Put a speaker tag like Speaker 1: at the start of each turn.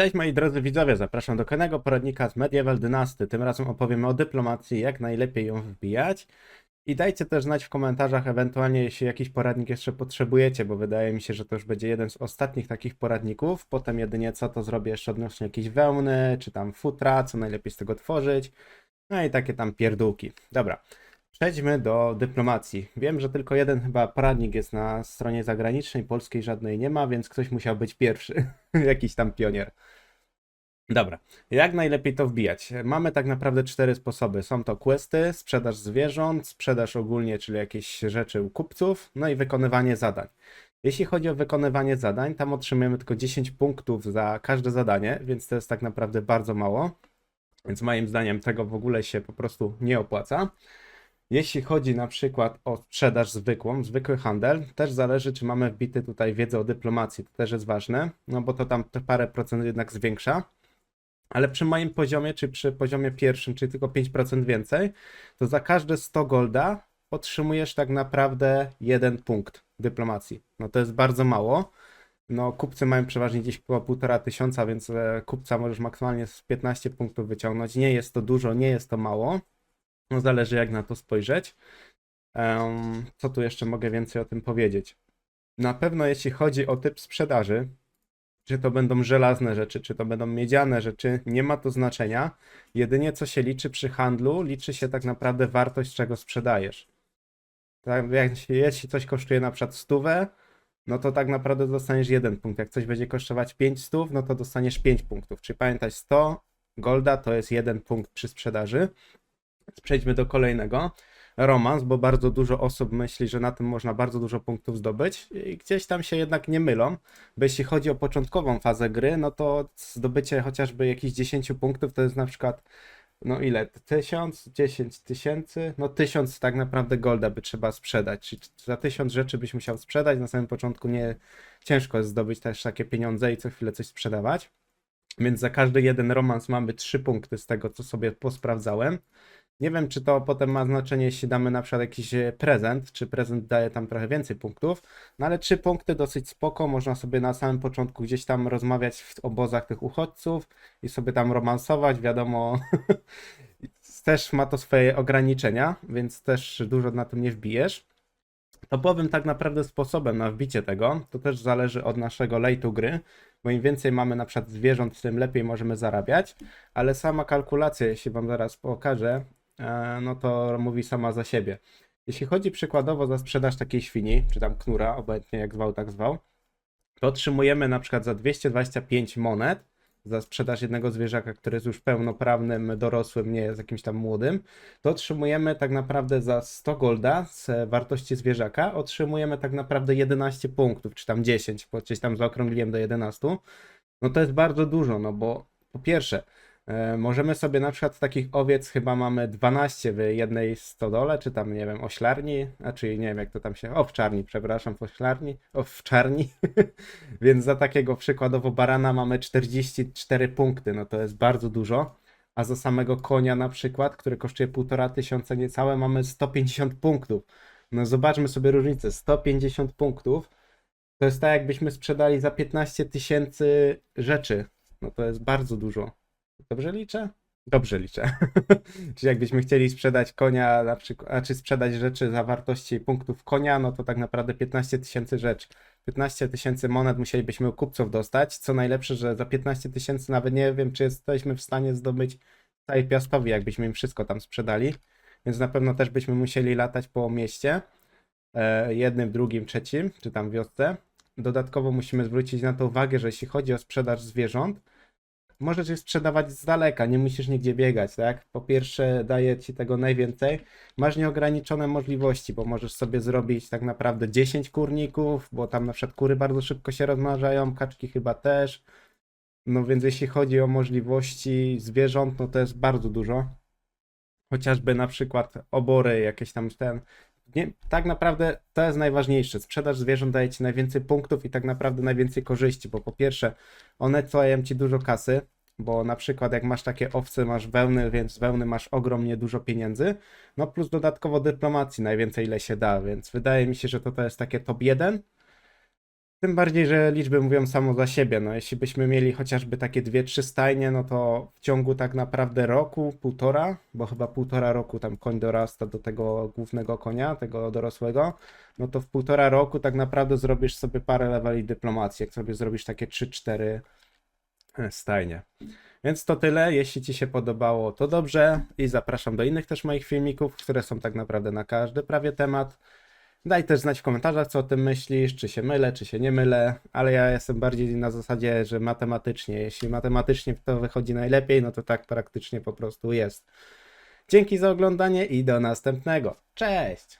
Speaker 1: Cześć moi drodzy widzowie, zapraszam do kolejnego poradnika z Medieval Dynasty. Tym razem opowiemy o dyplomacji, jak najlepiej ją wbijać. I dajcie też znać w komentarzach, ewentualnie jeśli jakiś poradnik jeszcze potrzebujecie, bo wydaje mi się, że to już będzie jeden z ostatnich takich poradników. Potem jedynie co to zrobię jeszcze odnośnie jakiejś wełny, czy tam futra, co najlepiej z tego tworzyć. No i takie tam pierdółki. Dobra, przejdźmy do dyplomacji. Wiem, że tylko jeden chyba poradnik jest na stronie zagranicznej, polskiej żadnej nie ma, więc ktoś musiał być pierwszy. Jakiś tam pionier. Dobra, jak najlepiej to wbijać? Mamy tak naprawdę cztery sposoby. Są to questy, sprzedaż zwierząt, sprzedaż ogólnie, czyli jakieś rzeczy u kupców, no i wykonywanie zadań. Jeśli chodzi o wykonywanie zadań, tam otrzymujemy tylko 10 punktów za każde zadanie, więc to jest tak naprawdę bardzo mało. Więc moim zdaniem tego w ogóle się po prostu nie opłaca. Jeśli chodzi na przykład o sprzedaż zwykłą, zwykły handel, też zależy, czy mamy wbity tutaj wiedzę o dyplomacji, to też jest ważne, no bo to tam te parę procent jednak zwiększa. Ale przy moim poziomie, czy przy poziomie pierwszym, czyli tylko 5% więcej, to za każde 100 golda otrzymujesz tak naprawdę jeden punkt dyplomacji. No to jest bardzo mało. No kupcy mają przeważnie gdzieś około 1,5 tysiąca, więc e, kupca możesz maksymalnie z 15 punktów wyciągnąć. Nie jest to dużo, nie jest to mało. No zależy jak na to spojrzeć. Em, co tu jeszcze mogę więcej o tym powiedzieć? Na pewno jeśli chodzi o typ sprzedaży, czy to będą żelazne rzeczy, czy to będą miedziane rzeczy, nie ma to znaczenia. Jedynie co się liczy przy handlu, liczy się tak naprawdę wartość, czego sprzedajesz. Tak, jak, jeśli coś kosztuje na przykład stówę, no to tak naprawdę dostaniesz jeden punkt. Jak coś będzie kosztować 5 stów, no to dostaniesz 5 punktów. Czyli pamiętaj, 100 golda to jest jeden punkt przy sprzedaży. Przejdźmy do kolejnego. Romans, bo bardzo dużo osób myśli, że na tym można bardzo dużo punktów zdobyć i gdzieś tam się jednak nie mylą, bo jeśli chodzi o początkową fazę gry, no to zdobycie chociażby jakichś 10 punktów to jest na przykład, no ile, 1000, 10 tysięcy, no 1000 tak naprawdę golda by trzeba sprzedać, czyli za 1000 rzeczy byś musiał sprzedać, na samym początku nie, ciężko jest zdobyć też takie pieniądze i co chwilę coś sprzedawać, więc za każdy jeden romans mamy 3 punkty z tego, co sobie posprawdzałem. Nie wiem, czy to potem ma znaczenie, jeśli damy na przykład jakiś e, prezent, czy prezent daje tam trochę więcej punktów, no ale trzy punkty dosyć spoko, można sobie na samym początku gdzieś tam rozmawiać w obozach tych uchodźców i sobie tam romansować, wiadomo, też ma to swoje ograniczenia, więc też dużo na tym nie wbijesz. Topowym tak naprawdę sposobem na wbicie tego, to też zależy od naszego lejtu gry, bo im więcej mamy na przykład zwierząt, tym lepiej możemy zarabiać, ale sama kalkulacja, jeśli Wam zaraz pokażę, no to mówi sama za siebie. Jeśli chodzi przykładowo za sprzedaż takiej świni, czy tam knura, obojętnie jak zwał, tak zwał, to otrzymujemy na przykład za 225 monet za sprzedaż jednego zwierzaka, który jest już pełnoprawnym, dorosłym, nie jest jakimś tam młodym, to otrzymujemy tak naprawdę za 100 golda z wartości zwierzaka, otrzymujemy tak naprawdę 11 punktów, czy tam 10, bo gdzieś tam zaokrągliłem do 11. No to jest bardzo dużo, no bo po pierwsze, e, możemy sobie na przykład takich owiec chyba mamy 12 w jednej stodole, czy tam nie wiem, oślarni, a czy nie wiem jak to tam się, owczarni, przepraszam, w oślarni, owczarni, więc za takiego przykładowo barana mamy 44 punkty, no to jest bardzo dużo, a za samego konia na przykład, który kosztuje 1,5 tysiąca niecałe, mamy 150 punktów. No zobaczmy sobie różnicę, 150 punktów to jest tak jakbyśmy sprzedali za 15 tysięcy rzeczy, no to jest bardzo dużo. Dobrze liczę? Dobrze liczę. Czyli jakbyśmy chcieli sprzedać konia, na przykład, a czy sprzedać rzeczy za wartości punktów konia, no to tak naprawdę 15 tysięcy rzeczy. 15 tysięcy monet musielibyśmy u kupców dostać. Co najlepsze, że za 15 tysięcy nawet nie wiem, czy jesteśmy w stanie zdobyć całej piastowi, jakbyśmy im wszystko tam sprzedali. Więc na pewno też byśmy musieli latać po mieście. E, jednym, drugim, trzecim, czy tam wiosce. Dodatkowo musimy zwrócić na to uwagę, że jeśli chodzi o sprzedaż zwierząt, możesz je sprzedawać z daleka, nie musisz nigdzie biegać, tak? Po pierwsze, daje ci tego najwięcej. Masz nieograniczone możliwości, bo możesz sobie zrobić tak naprawdę 10 kurników, bo tam na przykład kury bardzo szybko się rozmnażają, kaczki chyba też. No więc jeśli chodzi o możliwości zwierząt, no to jest bardzo dużo. Chociażby na przykład obory, jakieś tam ten. Nie, tak naprawdę to jest najważniejsze. Sprzedaż zwierząt daje ci najwięcej punktów i tak naprawdę najwięcej korzyści, bo po pierwsze, one dają ci dużo kasy, bo na przykład jak masz takie owce, masz wełny, więc z wełny masz ogromnie dużo pieniędzy, no plus dodatkowo dyplomacji najwięcej ile się da, więc wydaje mi się, że to, to jest takie top 1. Tym bardziej, że liczby mówią samo za siebie. No, jeśli byśmy mieli chociażby takie dwie, trzy stajnie, no to w ciągu tak naprawdę roku, półtora, bo chyba półtora roku tam koń dorasta do tego głównego konia, tego dorosłego, no to w półtora roku tak naprawdę zrobisz sobie parę leveli dyplomacji, jak sobie zrobisz takie 3-4 stajnie. Więc to tyle. Jeśli Ci się podobało, to dobrze i zapraszam do innych też moich filmików, które są tak naprawdę na każdy prawie temat. Daj też znać w komentarzach, co o tym myślisz, czy się mylę, czy się nie mylę, ale ja jestem bardziej na zasadzie, że matematycznie, jeśli matematycznie to wychodzi najlepiej, no to tak praktycznie po prostu jest. Dzięki za oglądanie i do następnego. Cześć!